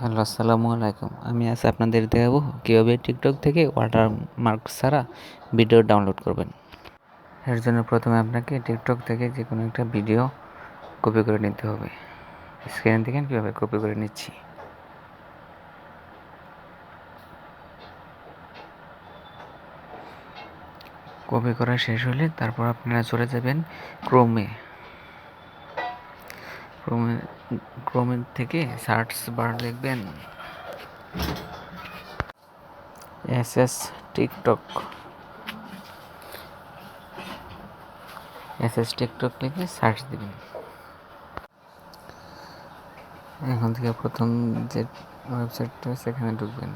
Hello, আসসালামু আলাইকুম। আমি আজ আপনাদের দেখাবো কীভাবে টিকটক থেকে ওয়াটার মার্ক ছাড়া ভিডিও ডাউনলোড করবেন? এর জন্য প্রথমে আপনাকে টিকটক থেকে যে কোনো একটা ভিডিও কপি করে নিতে হবে। স্ক্রিনে দেখেন কীভাবে কপি করে নিচ্ছি। কপি করা শেষ হলে তারপর আপনারা চলে যাবেন ক্রোমে ক্রোমে ক্রোমের থেকে সার্চ বার লিখবেন S S TikTok. S S TikTok লিখে সার্চ দিবেন। এখন থেকে প্রথম যে ওয়েবসাইটটা সেখানে ঢুকবেন।